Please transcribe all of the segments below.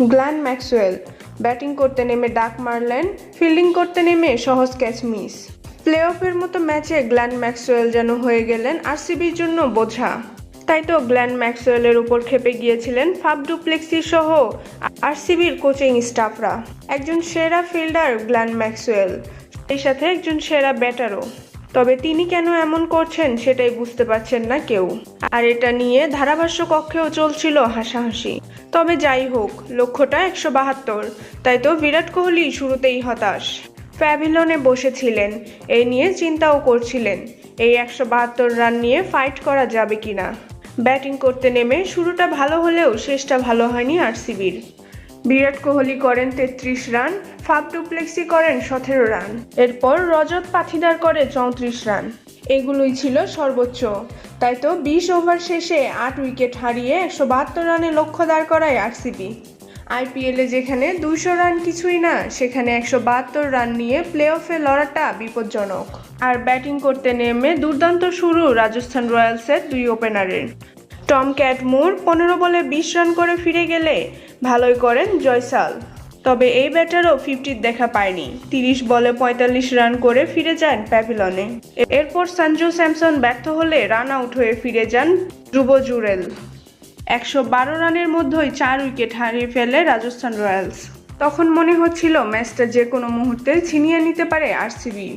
Glenn Maxwell. Batting করতে নেমে ডাক মারলেন, ফিল্ডিং করতে নেমে সহজ ক্যাচ মিস। প্লে অফের মতো ম্যাচে গ্ল্যান ম্যাক্সওয়েল যেন হয়ে গেলেন আরসিবির জন্য বোঝা। তাই তো গ্ল্যান ম্যাক্সওয়েলের উপর খেপে গিয়েছিলেন ফাব ডুপ্লেক্সি সহ আরসিবির কোচিং স্টাফরা। একজন সেরা ফিল্ডার গ্ল্যান ম্যাক্সওয়েল, সেই সাথে একজন সেরা ব্যাটারও। তবে তিনি কেন এমন করছেন সেটাই বুঝতে পারছেন না কেউ। আর এটা নিয়ে ধারাভাষ্য কক্ষেও চলছিল হাসাহাসি। তবে যাই হোক, লক্ষ্যটা একশো বাহাত্তর। তাই তো বিরাট কোহলি শুরুতেই হতাশ। প্যাভিলনে বসেছিলেন। এই নিয়ে চিন্তাও করছিলেন। এই একশো বাহাত্তর রান নিয়ে ফাইট করা যাবে কিনা? ব্যাটিং করতে নেমে শুরুটা ভালো হলেও শেষটা ভালো হয়নি আর আরসিবির। বিরাট কোহলি করেন তেত্রিশ রান, ফাফ ডুপ্লেক্সি করেন সতেরো রান। এরপর রজত পাথিদার করে চৌত্রিশ রান। এগুলোই ছিল সর্বোচ্চ। তাই তো বিশ ওভার শেষে আট উইকেট হারিয়ে একশো বাহাত্তর রানে লক্ষ্য দাঁড় করায় আরসিবি। আইপিএলে যেখানে দুইশো রান কিছুই না, সেখানে একশো বাহাত্তর রান নিয়ে প্লে অফে লড়াটা বিপজ্জনক। আর ব্যাটিং করতে নেমে দুর্দান্ত শুরু রাজস্থান রয়্যালসের দুই ওপেনারের। টম ক্যাট ক্যাটমুর পনেরো বলে বিশ রান করে ফিরে গেলে ভালোই করেন জয়সাল। তবে এই ব্যাটারও ফিফটির দেখা পায়নি। তিরিশ বলে পঁয়তাল্লিশ রান করে ফিরে যান প্যাভিলনে। এরপর সঞ্জু স্যামসন ব্যর্থ হলে রান আউট হয়ে ফিরে যান ধ্রুব জুরেল। একশো বারো রানের মধ্যেই চার উইকেট হারিয়ে ফেলে রাজস্থান রয়্যালস। তখন মনে হচ্ছিল ম্যাচটা যে কোনো মুহূর্তে ছিনিয়ে নিতে পারে আরসিবি।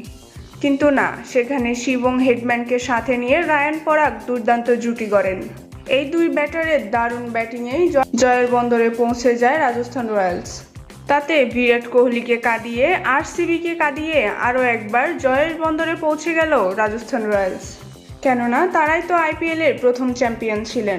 কিন্তু না, সেখানে শিবং হেডম্যানকে সাথে নিয়ে রায়ান পরাগ দুর্দান্ত জুটি গড়েন। এই দুই ব্যাটারের দারুণ ব্যাটিংয়েই জয়ের বন্দরে পৌঁছে যায় রাজস্থান রয়্যালস। তাতে বিরাট কোহলিকে কাঁদিয়ে আর সিবিকে কাঁদিয়ে আরও একবার জয়ের বন্দরে পৌঁছে গেল রাজস্থান রয়্যালস। কেননা, তারাই তো আইপিএলের প্রথম চ্যাম্পিয়ন ছিলেন।